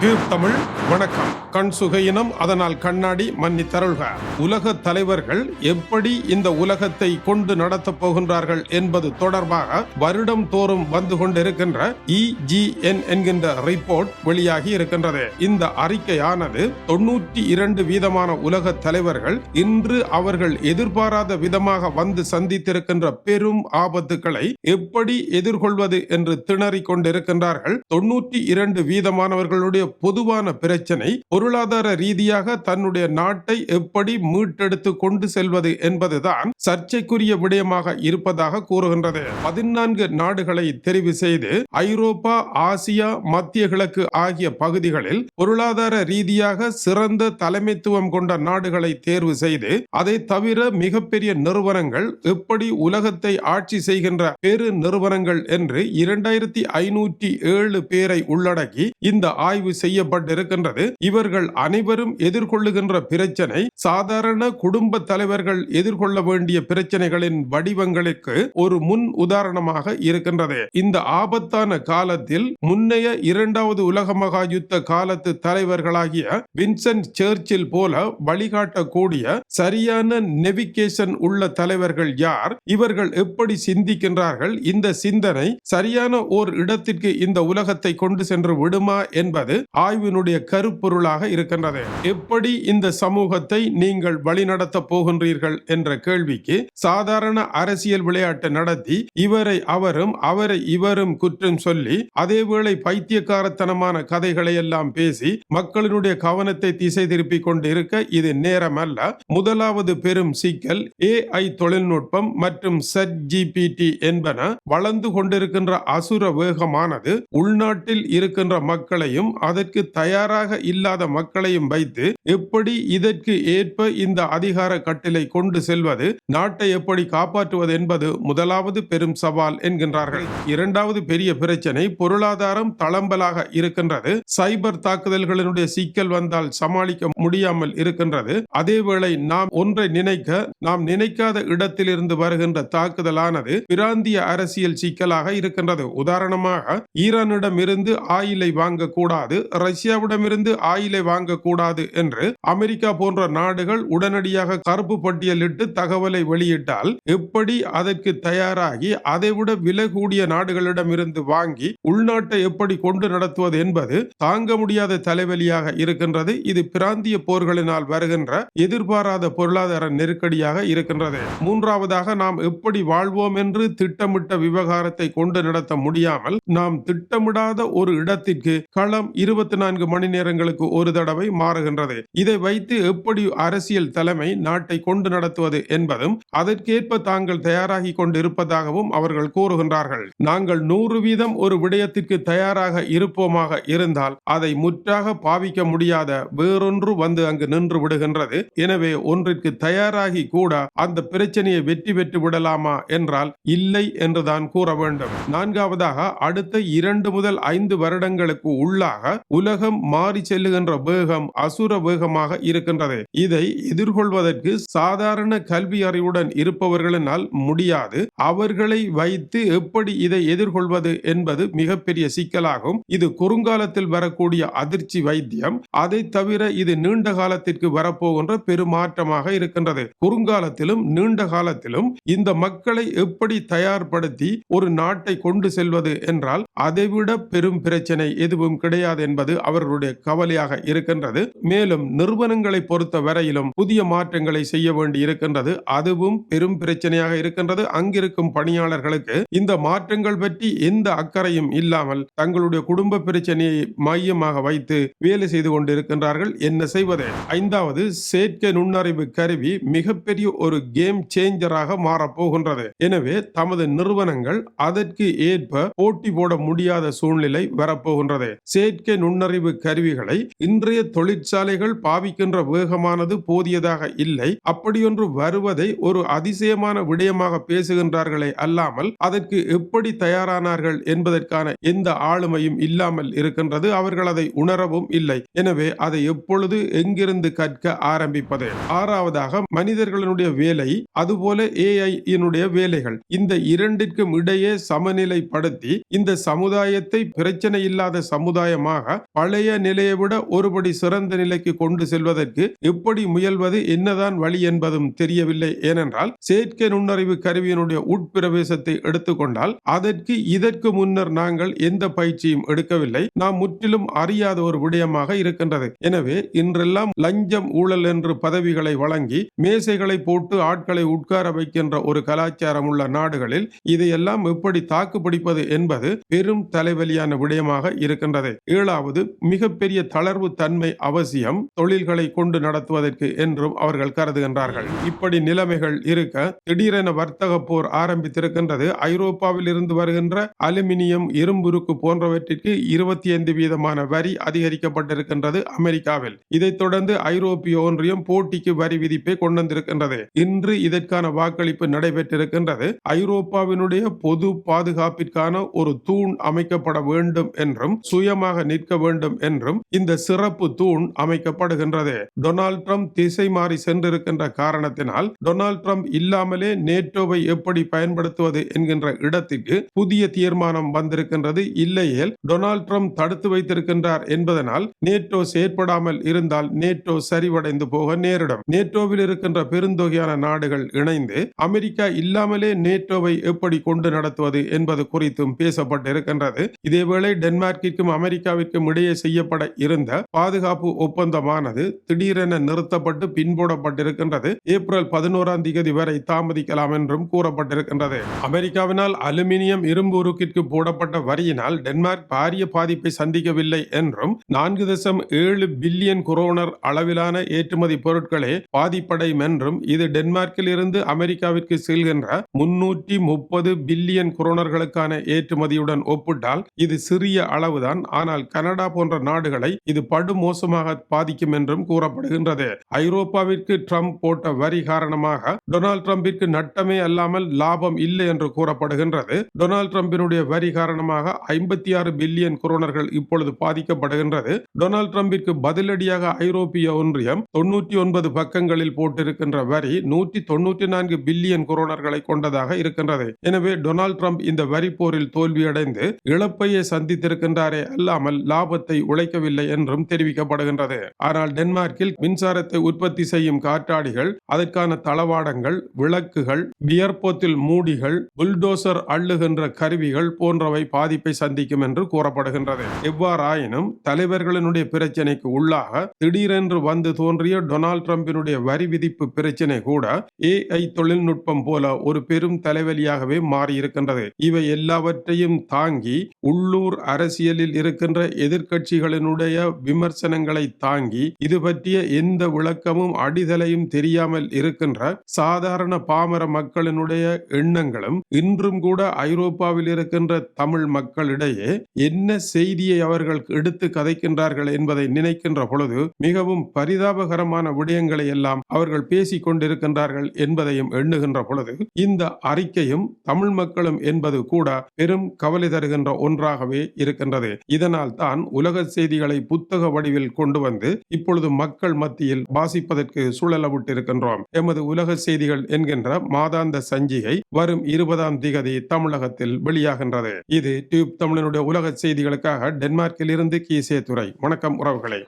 தமிழ் வணக்கம். கண் சுகையினம் அதனால் கண்ணாடி மன்னி தருள்க. உலக தலைவர்கள் எப்படி இந்த உலகத்தை கொண்டு நடத்தப் போகின்றார்கள் என்பது தொடர்பாக வருடம் தோறும் வந்து கொண்டிருக்கின்ற இஜிஎன் என்கின்ற ரிப்போர்ட் வெளியாகி இருக்கின்றது. இந்த அறிக்கையானது தொண்ணூற்றி இரண்டு வீதமான உலக தலைவர்கள் இன்று அவர்கள் எதிர்பாராத விதமாக வந்து சந்தித்திருக்கின்ற பெரும் ஆபத்துக்களை எப்படி எதிர்கொள்வது என்று திணறிக் கொண்டிருக்கின்றார்கள். தொண்ணூற்றி இரண்டு வீதமானவர்களுடைய பொதுவான பிரச்சனை பொருளாதார ரீதியாக தன்னுடைய நாட்டை எப்படி மீட்டெடுத்து கொண்டு செல்வது என்பதுதான் சர்ச்சைக்குரிய விடயமாக இருப்பதாக கூறுகின்றது. பதினான்கு நாடுகளை தெரிவு செய்து ஐரோப்பா ஆசியா மத்திய கிழக்கு ஆகிய பகுதிகளில் பொருளாதார ரீதியாக சிறந்த தலைமைத்துவம் கொண்ட நாடுகளை தேர்வு செய்து அதை தவிர மிகப்பெரிய நிறுவனங்கள் எப்படி உலகத்தை ஆட்சி செய்கின்ற பெரு நிறுவனங்கள் என்று இரண்டாயிரத்தி ஐநூற்றி ஏழு பேரை உள்ளடக்கி இந்த ஆய்வு செய்யப்பட்டிருக்கின்றது இவர்கள் அனைவரும் எதிர்கொள்ளுகின்ற பிரச்சனை சாதாரண குடும்ப தலைவர்கள் எதிர்கொள்ள வேண்டிய பிரச்சனைகளின் வடிவங்களுக்கு ஒரு முன் உதாரணமாக இருக்கின்றது. இந்த ஆபத்தான காலத்தில் முன்னைய இரண்டாவது உலக மகா யுத்த காலத்து தலைவர்களாகிய வின்சென்ட் சர்ச்சில் போல வழிகாட்டக்கூடிய சரியான நெவிகேஷன் உள்ள தலைவர்கள் யார் இவர்கள் எப்படி சிந்திக்கின்றார்கள் இந்த சிந்தனை சரியான ஓர் இடத்திற்கு இந்த உலகத்தை கொண்டு சென்று விடுமா என்பது ஆய்வினுடைய கருப்பொருளாக இருக்கின்றது. எப்படி இந்த சமூகத்தை நீங்கள் வழிநடத்த போகின்றீர்கள் என்ற கேள்விக்கு சாதாரண அரசியல் விளையாட்டு நடத்தி இவரை அவரும் அவரை இவரும் குற்றம் சொல்லி அதேவேளை பைத்தியக்காரத்தனமான கதைகளை எல்லாம் பேசி மக்களினுடைய கவனத்தை திசை திருப்பிக் கொண்டிருக்க இது நேரம் அல்ல முதலாவது பெரும் சிக்கல் ஏஐ தொழில்நுட்பம் மற்றும் செட் ஜிபிடி என்பன வளர்ந்து கொண்டிருக்கின்ற அசுர வேகமானது உள்நாட்டில் இருக்கின்ற மக்களையும் அதற்கு தயாராக இல்லாத மக்களையும் வைத்து எப்படி இதற்கு ஏற்ப இந்த அதிகார கட்டிலை கொண்டு செல்வது நாட்டை எப்படி காப்பாற்றுவது என்பது முதலாவது பெரும் சவால் என்கின்றார்கள். இரண்டாவது பெரிய பிரச்சனை பொருளாதாரம் தளம்பலாக இருக்கின்றது. சைபர் தாக்குதல்களினுடைய சிக்கல் வந்தால் சமாளிக்க முடியாமல் இருக்கின்றது. அதேவேளை நாம் ஒன்றை நினைக்க நாம் நினைக்காத இடத்திலிருந்து வருகின்ற தாக்குதலானது பிராந்திய அரசியல் சிக்கலாக இருக்கின்றது. உதாரணமாக ஈரானிடம் இருந்து ஆயிலை வாங்கக்கூடாது ரஷ்யாவிடமிருந்து ஆயிலை வாங்கக்கூடாது என்று அமெரிக்கா போன்ற நாடுகள் உடனடியாக கருப்பு பட்டியலிட்டு தகவலை வெளியிட்டால் எப்படி அதற்கு தயாராகி அதைவிட விலை கூடிய நாடுகளிடமிருந்து வாங்கி உள்நாட்டை எப்படி கொண்டு நடத்துவது என்பது தாங்க முடியாத தலைவலியாக இருக்கின்றது. இது பிராந்திய போர்களினால் வருகின்ற எதிர்பாராத பொருளாதார நெருக்கடியாக இருக்கின்றது. மூன்றாவதாக நாம் எப்படி வாழ்வோம் என்று திட்டமிட்ட விவகாரத்தை கொண்டு நடத்த முடியாமல் நாம் திட்டமிடாத ஒரு இடத்திற்கு களம் இருபத்தி நான்கு மணி நேரங்களுக்கு ஒரு தடவை மாறுகின்றது. இதை வைத்து எப்படி அரசியல் தலைமை நாட்டை கொண்டு நடத்துவது என்பதும் அதற்கேற்ப தாங்கள் தயாராகி கொண்டிருப்பதாகவும் அவர்கள் கூறுகின்றார்கள். நாங்கள் நூறு வீதம் ஒரு விடயத்திற்கு தயாராக இருப்போமாக இருந்தால் அதை முற்றாக பாவிக்க முடியாத வேறொன்று வந்து அங்கு நின்று விடுகின்றது. எனவே ஒன்றிற்கு தயாராகி கூட அந்த பிரச்சனையை வெற்றி பெற்று விடலாமா என்றால் இல்லை என்றுதான் கூற வேண்டும். நான்காவதாக அடுத்த இரண்டு முதல் ஐந்து வருடங்களுக்கு உள்ளாக உலகம் மாறி செல்லுகின்ற வேகம் அசுர வேகமாக இருக்கின்றது. இதை எதிர்கொள்வதற்கு சாதாரண கல்வி அறிவுடன் இருப்பவர்களினால் முடியாது. அவர்களை வைத்து எப்படி இதை எதிர்கொள்வது என்பது மிகப்பெரிய சிக்கலாகும். இது குறுங்காலத்தில் வரக்கூடிய அதிர்ச்சி வைத்தியம். அதை தவிர இது நீண்ட காலத்திற்கு வரப்போகின்ற பெருமாற்றமாக இருக்கின்றது. குறுங்காலத்திலும் நீண்ட காலத்திலும் இந்த மக்களை எப்படி தயார்படுத்தி ஒரு நாட்டை கொண்டு செல்வது என்றால் அதைவிட பெரும் பிரச்சனை எதுவும் கிடையாது என்பது அவர்களுடைய கவலையாக இருக்கின்றது. மேலும் நிறுவனங்களை பொறுத்த வரையிலும் புதிய மாற்றங்களை செய்ய வேண்டி இருக்கின்றது. அதுவும் பெரும் பிரச்சனையாக இருக்கின்றது. அங்கிருக்கும் பணியாளர்களுக்கு இந்த மாற்றங்கள் பற்றி எந்த அக்கறையும் இல்லாமல் தங்களுடைய குடும்ப பிரச்சனையை மையமாக வைத்து வேலை செய்து கொண்டிருக்கின்றார்கள். என்ன செய்வது? ஐந்தாவது செயற்கை நுண்ணறிவு கருவி மிகப்பெரிய ஒரு கேம் சேஞ்சராக மாறப்போகின்றது. எனவே தமது நிறுவனங்கள் அதற்கு ஏற்ப போட்டி போட முடியாத சூழ்நிலை வரப்போகின்றது. செயற்கை நுண்ணறிவு கருவிகளை இன்றைய தொழிற்சாலைகள் பாவிக்கின்ற வேகமானது போதியதாக இல்லை. அப்படியொன்று வருவதை ஒரு அதிசயமான விடயமாக பேசுகின்றார்களே அல்லாமல் அதற்கு எப்படி தயாரானார்கள் என்பதற்கான எந்த ஆளுமையும் இல்லாமல் இருக்கின்றது. அவர்கள் அதை உணரவும் இல்லை. எனவே அதை எப்பொழுது எங்கிருந்து கற்க ஆரம்பிப்பது? ஆறாவதாக மனிதர்களுடைய வேலை அதுபோல ஏஐ வேலைகள். இந்த இரண்டிற்கும் இடையே சமநிலைப்படுத்தி இந்த சமுதாயத்தை பிரச்சனை இல்லாத சமுதாயமாக பழைய நிலையை விட ஒருபடி சிறந்த நிலைக்கு கொண்டு செல்வதற்கு எப்படி முயல்வது என்னதான் வழி என்பதும் தெரியவில்லை. ஏனென்றால் செயற்கை நுண்ணறிவு கருவியினுடைய உட்பிரவேசத்தை எடுத்துக்கொண்டால் அதற்கு இதற்கு முன்னர் நாங்கள் எந்த பயிற்சியும் எடுக்கவில்லை. நாம் முற்றிலும் அறியாத ஒரு விடயமாக இருக்கின்றது. எனவே இன்றெல்லாம் லஞ்சம் ஊழல் என்று பதவிகளை வழங்கி மேசைகளை போட்டு ஆட்களை உட்கார வைக்கின்ற ஒரு கலாச்சாரம் உள்ள நாடுகளில் இதையெல்லாம் எப்படி தாக்குப்பிடிப்பது என்பது பெரும் தலைவலியான விடயமாக இருக்கின்றது. ஏழாவது மிகப்பெரிய தளர்வு தன்மை அவசியம் தொழில்களை கொண்டு நடத்துவதற்கு என்றும் அவர்கள் கருதுகின்றார்கள். இப்படி நிலைமைகள் இருக்க திடீரென வர்த்தக போர் ஆரம்பித்திருக்கின்றது. ஐரோப்பாவில் இருந்து வருகின்ற அலுமினியம் இரும்புருக்கு போன்றவற்றிற்கு இருபத்தி ஐந்து வீதமான வரி அதிகரிக்கப்பட்டிருக்கின்றது அமெரிக்காவில். இதைத் தொடர்ந்து ஐரோப்பிய ஒன்றியம் போட்டிக்கு வரி விதிப்பை கொண்டு வந்திருக்கின்றது இன்று இதற்கான வாக்களிப்பு நடைபெற்றிருக்கின்றது. ஐரோப்பாவினுடைய பொது பாதுகாப்பிற்கான ஒரு தூண் அமைக்கப்பட வேண்டும் என்றும் சுயமாக நிற்க இருக்க வேண்டும் என்றும் இந்த சிறப்பு தூண் அமைக்கப்படுகின்றது. டொனால்ட் ட்ரம்ப் திசை மாறி சென்றிருக்கின்ற காரணத்தினால் டொனால்ட் ட்ரம்ப் இல்லாமலே நேட்டோவை எப்படி பயன்படுத்துவது என்கின்ற இடத்திற்கு புதிய தீர்மானம் வந்திருக்கின்றது. இல்லையேல் டொனால்ட் ட்ரம்ப் தடுத்து வைத்திருக்கின்றார் என்பதனால் நேட்டோ செயற்படாமல் இருந்தால் நேட்டோ சரிவடைந்து போக நேரிடும். நேட்டோவில் இருக்கின்ற பெருந்தொகையான நாடுகள் இணைந்து அமெரிக்கா இல்லாமலே நேட்டோவை எப்படி கொண்டு நடத்துவது என்பது குறித்தும் பேசப்பட்டிருக்கின்றது. இதேவேளை டென்மார்க்கிற்கும் அமெரிக்காவிற்கும் இடையே செய்யப்பட இருந்த பாதுகாப்பு ஒப்பந்தமானது திடீரென நிறுத்தப்பட்டு பின்போடப்பட்டிருக்கின்றது. ஏப்ரல் பதினோராம் தேதி வரை தாமதிக்கலாம் என்றும் கூறப்பட்டிருக்கின்றது. அமெரிக்காவினால் அலுமினியம் இரும்பு உருக்கிற்கு போடப்பட்ட வரியினால் டென்மார்க் பாரிய பாதிப்பை சந்திக்கவில்லை என்றும் நான்கு தசம் ஏழு பில்லியன் குரோனர் அளவிலான ஏற்றுமதி பொருட்களே பாதிப்படையும் என்றும் இது டென்மார்க்கில் இருந்து அமெரிக்காவிற்கு செல்கின்ற முன்னூற்றி முப்பது பில்லியன் குரோனர்களுக்கான ஏற்றுமதியுடன் ஒப்பிட்டால் இது சிறிய அளவுதான். ஆனால் கனடா போன்ற நாடுகளை இது படுமோசமாக பாதிக்கும் என்றும் கூறப்படுகின்றது. ஐரோப்பாவிற்கு ட்ரம்ப் போட்ட வரி காரணமாக டொனால்டு ட்ரம்பிற்கு நட்டமே அல்லாமல் லாபம் இல்லை என்று கூறப்படுகின்றது. டொனால்டு ட்ரம்பினுடைய வரி காரணமாக ஐம்பத்தி ஆறு பில்லியன் குரோனர்கள் இப்பொழுது பாதிக்கப்படுகின்றது. டொனால்ட் ட்ரம்பிற்கு பதிலடியாக ஐரோப்பிய ஒன்றியம் தொண்ணூற்றி ஒன்பது பக்கங்களில் போட்டிருக்கின்ற வரி நூற்றி தொன்னூற்றி நான்கு பில்லியன் குரோனர்களை கொண்டதாக இருக்கின்றது. எனவே டொனால்ட் ட்ரம்ப் இந்த வரி போரில் தோல்வியடைந்து இழப்பையே சந்தித்திருக்கின்றாரே அல்லாமல் லாபத்தை உழைக்கவில்லை என்றும் தெரிவிக்கப்படுகின்றது. ஆனால் டென்மார்க்கில் மின்சாரத்தை உற்பத்தி செய்யும் காற்றாடிகள் அதற்கான தளவாடங்கள் விளக்குகள் வியர்ப்போத்தில் மூடிகள் புல்டோசர் அள்ளுகின்ற கருவிகள் போன்றவை பாதிப்பை சந்திக்கும் என்று கூறப்படுகின்றது. எவ்வாறாயினும் தலைவர்களினுடைய பிரச்சனைக்கு உள்ளாக திடீரென்று வந்து தோன்றிய டொனால்ட் ட்ரம்பினுடைய வரி விதிப்பு பிரச்சனை கூட ஏஐ தொழில்நுட்பம் போல ஒரு பெரும் தலைவலியாகவே மாறியிருக்கின்றது. இவை எல்லாவற்றையும் தாங்கி உள்ளூர் அரசியலில் இருக்கின்ற எதிர்க்கட்சிகளினுடைய விமர்சனங்களை தாங்கி இது பற்றிய எந்த விளக்கமும் அடிதலையும் தெரியாமல் இருக்கின்ற சாதாரண பாமர மக்களினுடைய எண்ணங்களும் இன்றும் கூட ஐரோப்பாவில் இருக்கின்ற தமிழ் மக்களிடையே என்ன செய்தியை அவர்கள் எடுத்து கதைக்கின்றார்கள் என்பதை நினைக்கின்ற பொழுது மிகவும் பரிதாபகரமான விடயங்களை எல்லாம் அவர்கள் பேசிக் கொண்டிருக்கின்றார்கள் என்பதையும் எண்ணுகின்ற பொழுது இந்த அறிக்கையும் தமிழ் மக்களும் என்பது கூட பெரும் கவலை தருகின்ற ஒன்றாகவே இருக்கின்றது. இதனால் தான் தான் உலக செய்திகளை புத்தக வடிவில் கொண்டு வந்து இப்பொழுது மக்கள் மத்தியில் வாசிப்பதற்கு சூழலவிட்டிருக்கின்றோம். எமது உலக செய்திகள் என்கின்ற மாதாந்த சஞ்சிகை வரும் இருபதாம் திகதி தமிழகத்தில் வெளியாகின்றது. இது டியூப் தமிழனுடைய உலக செய்திகளுக்காக டென்மார்க்கில் இருந்து கீசே துறை வணக்கம் உறவுகளை.